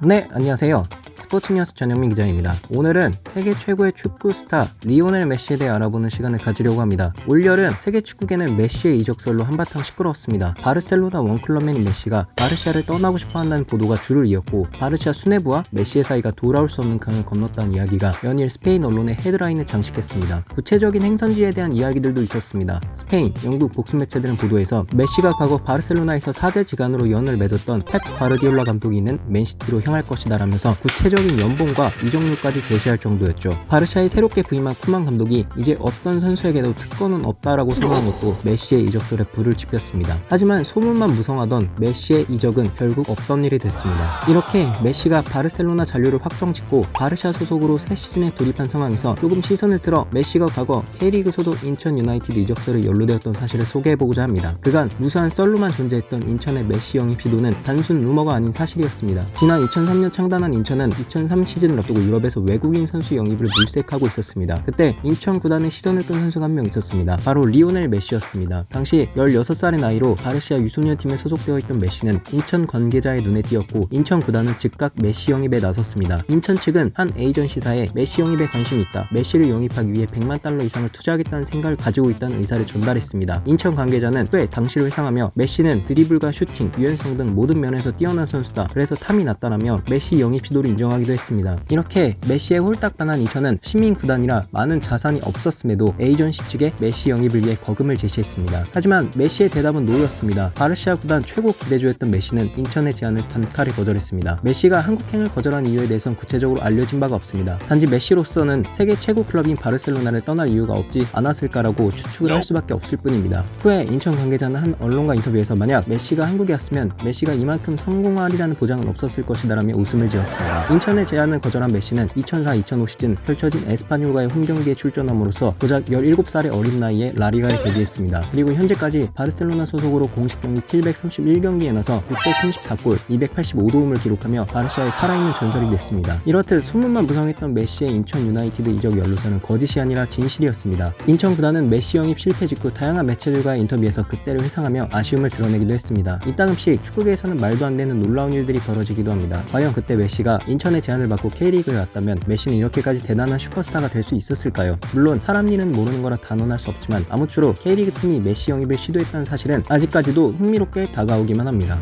네, 안녕하세요. 스포츠 뉴스 전영민 기자입니다. 오늘은 세계 최고의 축구 스타 리오넬 메시에 대해 알아보는 시간을 가지려고 합니다. 올여름 세계 축구계는 메시의 이적설로 한바탕 시끄러웠습니다. 바르셀로나 원클럽맨인 메시가 바르샤를 떠나고 싶어 한다는 보도가 줄을 이었고 바르샤 수뇌부와 메시의 사이가 돌아올 수 없는 강을 건넜다는 이야기가 연일 스페인 언론의 헤드라인을 장식했습니다. 구체적인 행선지에 대한 이야기들도 있었습니다. 스페인, 영국 복수 매체들은 보도에서 메시가 과거 바르셀로나에서 사제 지간으로 연을 맺었던 펩 바르디올라 감독이 있는 맨시티로 향할 것이다 라면서 구체적인 연봉과 이적료까지 제시할 정도였죠. 바르샤에 새롭게 부임한 쿠만 감독이 이제 어떤 선수에게도 특권은 없다라고 선언한 것도 메시의 이적설에 불을 지폈습니다. 하지만 소문만 무성하던 메시의 이적은 결국 없던 일이 됐습니다. 이렇게 메시가 바르셀로나 잔류를 확정짓고 바르샤 소속으로 새 시즌에 돌입한 상황에서 조금 시선을 틀어 메시가 과거 K리그 소속 인천 유나이티드 이적설에 연루되었던 사실을 소개해보고자 합니다. 그간 무수한 썰로만 존재했던 인천의 메시 영입 시도는 단순 루머가 아닌 사실이었습니다. 지난 2003년 창단한 인천은 2003 시즌을 앞두고 유럽에서 외국인 선수 영입을 물색하고 있었습니다. 그때 인천 구단의 시선을 끈 선수가 한 명 있었습니다. 바로 리오넬 메시였습니다. 당시 16살의 나이로 바르시아 유소년 팀에 소속되어 있던 메시는 인천 관계자의 눈에 띄었고 인천 구단은 즉각 메시 영입에 나섰습니다. 인천 측은 한 에이전시사에 메시 영입에 관심이 있다. 메시를 영입하기 위해 100만 달러 이상을 투자하겠다는 생각을 가지고 있다는 의사를 전달했습니다. 인천 관계자는 후에 당시를 회상하며 메시는 드리블과 슈팅, 유연성 등 모든 면에서 뛰어난 선수다. 그래서 탐이 났다라며 메시 영입 시도를 인정하기도 했습니다. 이렇게 메시에 홀딱 반한 인천은 시민 구단이라 많은 자산이 없었음에도 에이전시 측에 메시 영입을 위해 거금을 제시했습니다. 하지만 메시의 대답은 노였습니다. 바르시아 구단 최고 기대주였던 메시는 인천의 제안을 단칼에 거절했습니다. 메시가 한국행을 거절한 이유에 대해선 구체적으로 알려진 바가 없습니다. 단지 메시로서는 세계 최고 클럽인 바르셀로나를 떠날 이유가 없지 않았을까라고 추측을 할 수밖에 없을 뿐입니다. 후에 인천 관계자는 한 언론과 인터뷰에서 만약 메시가 한국에 왔으면 메시가 이만큼 성공하리라는 보장은 없었을 것이다 라며 웃음을 지었습니다. 인천의 제안을 거절한 메시는 2004-2005 시즌 펼쳐진 에스파뇰과의 홈경기에 출전함으로써 고작 17살의 어린 나이에 라리가에 데뷔했습니다. 그리고 현재까지 바르셀로나 소속으로 공식 경기 731경기에 나서 634골, 285도움을 기록하며 바르샤의 살아있는 전설이 됐습니다. 이렇듯 소문만 무성했던 메시의 인천 유나이티드 이적 연루설은 거짓이 아니라 진실이었습니다. 인천 구단은 메시 영입 실패 직후 다양한 매체들과의 인터뷰에서 그때를 회상하며 아쉬움을 드러내기도 했습니다. 이따금씩 축구계에서는 말도 안 되는 놀라운 일들이 벌어지기도 합니다. 과연 그때 메시가 인천의 제안을 받고 K리그에 왔다면 메시는 이렇게까지 대단한 슈퍼스타가 될 수 있었을까요? 물론 사람 일은 모르는 거라 단언할 수 없지만 아무쪼록 K리그 팀이 메시 영입을 시도했다는 사실은 아직까지도 흥미롭게 다가오기만 합니다.